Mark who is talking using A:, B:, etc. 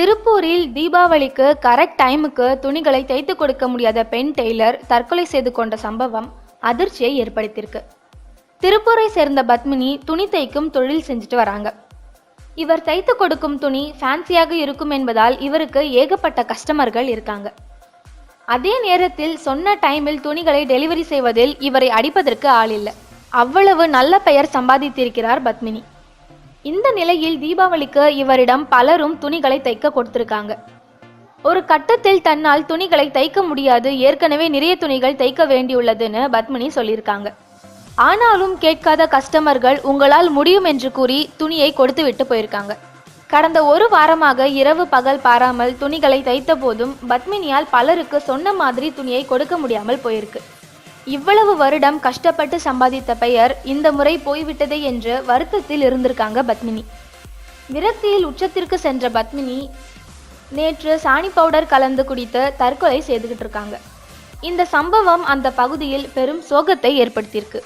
A: திருப்பூரில் தீபாவளிக்கு கரெக்ட் டைமுக்கு துணிகளை தைத்து கொடுக்க முடியாத பெண் டெய்லர் தற்கொலை செய்து கொண்ட சம்பவம் அதிர்ச்சியை ஏற்படுத்தியிருக்கு. திருப்பூரை சேர்ந்த பத்மினி துணி தைக்கும் தொழில் செஞ்சுட்டு வராங்க. இவர் தைத்து கொடுக்கும் துணி ஃபேன்சியாக இருக்கும் என்பதால் இவருக்கு ஏகப்பட்ட கஸ்டமர்கள் இருக்காங்க. அதே நேரத்தில் சொன்ன டைமில் துணிகளை டெலிவரி செய்வதில் இவரை அடிப்பதற்கு ஆள் இல்லை. அவ்வளவு நல்ல பெயர் சம்பாதித்திருக்கிறார் பத்மினி. இந்த நிலையில் தீபாவளிக்கு இவரிடம் பலரும் துணிகளை தைக்க கொடுத்திருக்காங்க. ஒரு கட்டத்தில் தன்னால் துணிகளை தைக்க முடியாது ஏற்கனவே நிறைய துணிகள் தைக்க வேண்டியுள்ளதுன்னு பத்மினி சொல்லியிருக்காங்க. ஆனாலும் கேட்காத கஸ்டமர்கள் உங்களால் முடியும் என்று கூறி துணியை கொடுத்து விட்டு போயிருக்காங்க. கடந்த ஒரு வாரமாக இரவு பகல் பாராமல் துணிகளை தைத்த போதும் பத்மினியால் பலருக்கு சொன்ன மாதிரி துணியை கொடுக்க முடியாமல் போயிருக்கு. இவ்வளவு வருடம் கஷ்டப்பட்டு சம்பாதித்த பெயர் இந்த முறை போய்விட்டதே என்று வருத்தத்தில் இருந்திருக்காங்க பத்மினி. விரக்தியில் உச்சத்திற்கு சென்ற பத்மினி நேற்று சாணி பவுடர் கலந்து குடித்து தற்கொலை செய்துகிட்டு இருக்காங்க இந்த சம்பவம் அந்த பகுதியில் பெரும் சோகத்தை ஏற்படுத்தியிருக்கு.